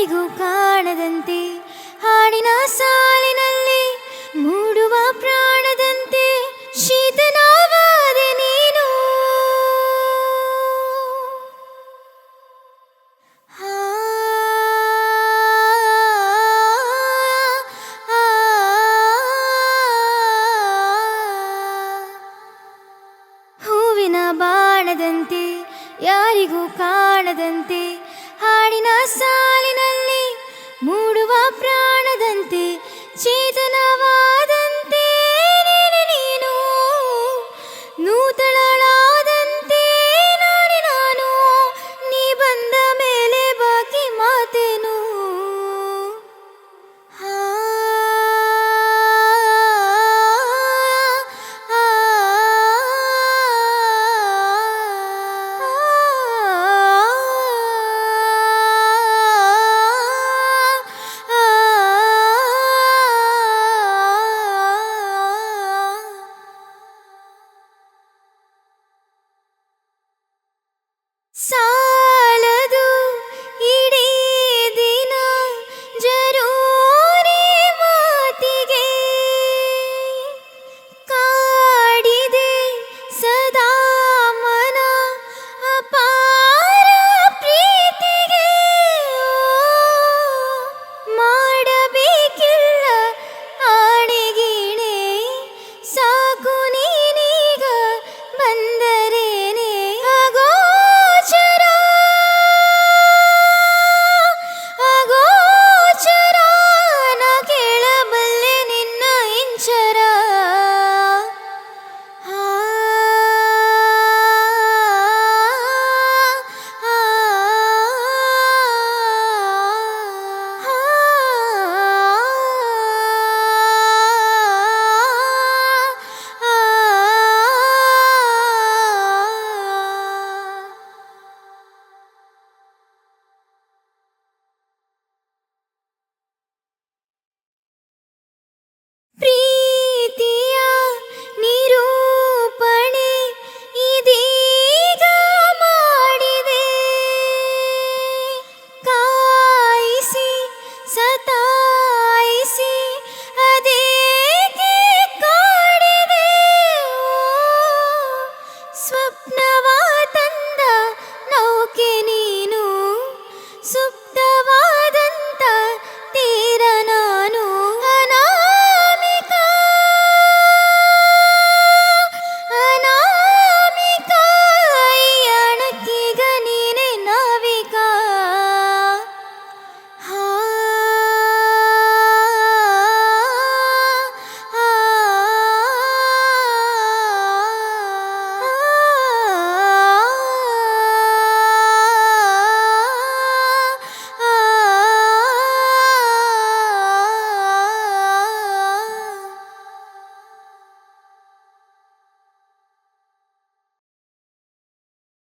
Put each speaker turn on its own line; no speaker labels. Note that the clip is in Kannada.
ಯಾರಿಗೂ ಕಾಣದಂತೆ ಹಾಡಿನ ಸಾಲಿನಲ್ಲಿ ಮೂಡುವ ಪ್ರಾಣದಂತೆ ಶೀತನಾವಾದೆ ನೀನು ಹೂವಿನ ಬಾಣದಂತೆ ಯಾರಿಗೂ ಕಾಣದಂತೆ ಹಾಡಿನ ಸಾ Never.